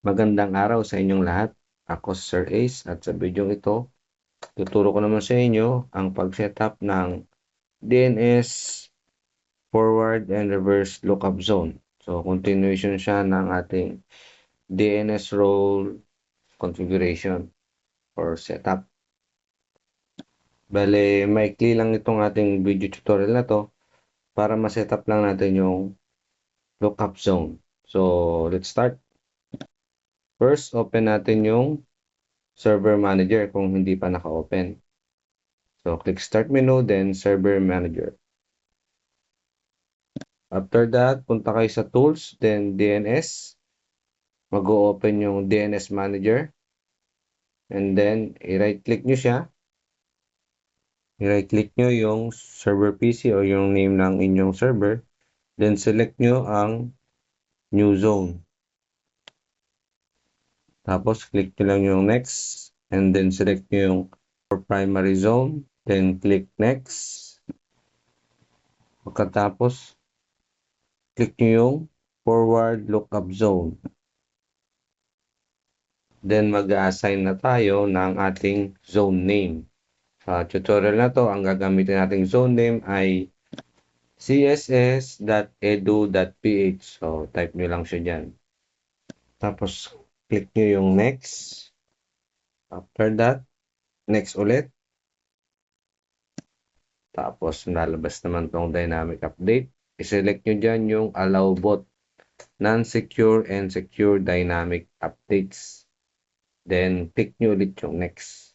Magandang araw sa inyong lahat. Ako si Sir Ace at sa video ito, tuturo ko naman sa inyo ang pag-setup ng DNS forward and reverse lookup zone. So, continuation siya ng ating DNS role configuration or setup. Bale, maikli lang itong ating video tutorial na to para ma-setup lang natin yung lookup zone. So, let's start. First, open natin yung server manager kung hindi pa naka-open. So, click start menu, then server manager. After that, punta kayo sa tools, then DNS. Mag-open yung DNS manager. And then, i-right click nyo siya. I-right click nyo yung server PC o yung name ng inyong server. Then, select nyo ang new zone. Tapos, click nyo lang yung next. And then, select nyo yung primary zone. Then, click next. Pagkatapos, click nyo yung forward lookup zone. Then, mag-assign na tayo ng ating zone name. Sa tutorial na to, ang gagamitin nating zone name ay css.edu.ph. So, type nyo lang siya dyan. Tapos, click nyo yung next. After that, next ulit. Tapos, lalabas naman tong dynamic update. I-select nyo dyan yung allow bot non-secure and secure dynamic updates. Then, click nyo ulit yung next.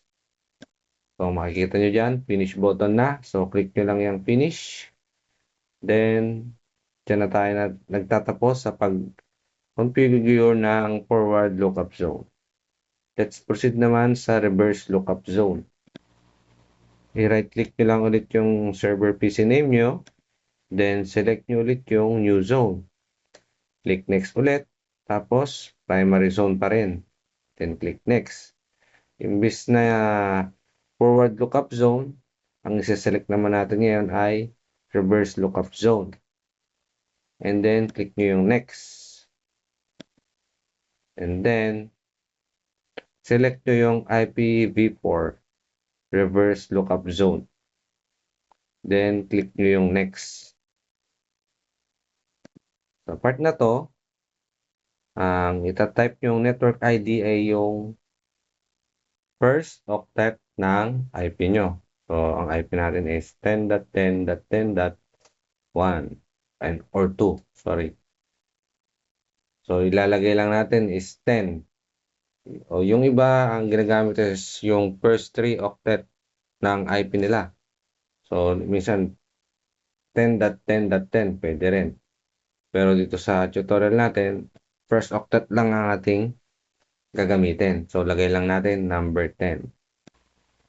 So, makikita nyo dyan, finish button na. So, click nyo lang yung finish. Then, dyan na tayo na, nagtatapos sa pag-configure ng forward lookup zone. Let's proceed naman sa reverse lookup zone. I-right click nyo lang ulit yung server PC name nyo. Then, select nyo ulit yung new zone. Click next ulit. Tapos, primary zone pa rin. Then, click next. Imbis na forward lookup zone, ang isa-select naman natin ngayon ay reverse lookup zone. And then, click nyo yung next. And then, select nyo yung IPv4 reverse lookup zone. Then, click nyo yung next. Sa part na to, ang itatype yung network ID ay yung first octet ng IP nyo. So, ang IP natin is 10.10.10.1 and or 2, sorry. So, ilalagay lang natin is 10. O yung iba, ang ginagamit is yung first 3 octet ng IP nila. So, minsan 10.10.10 pwede rin. Pero dito sa tutorial natin, first octet lang ang ating gagamitin. So, lagay lang natin number 10.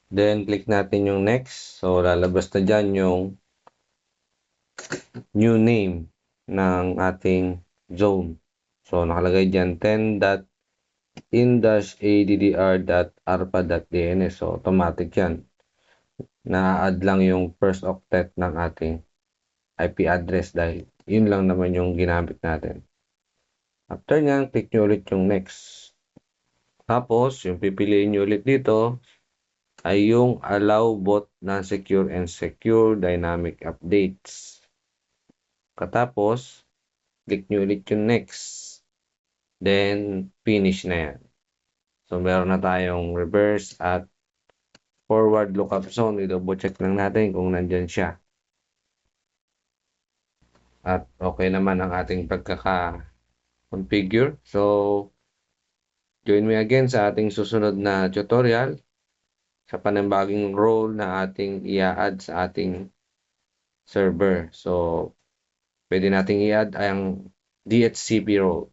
Then, click natin yung next. So, lalabas na dyan yung new name ng ating zone. So, nakalagay dyan 10.in-addr.arpa.dns. So, automatic yan. Na-add lang yung first octet ng ating IP address dahil yun lang naman yung ginamit natin. After nyan, click nyo ulit yung next. Tapos, yung pipiliin nyo ulit dito ay yung allow both non-secure and secure dynamic updates. Katapos, click nyo ulit yung next. Then, finish na yan. So, meron na tayong reverse at forward lookup zone. I-double check lang natin kung nandyan siya. At okay naman ang ating pagkaka-configure. So, join me again sa ating susunod na tutorial sa panambaging role na ating i-add sa ating server. So, pwede nating i-add ang DHCP role.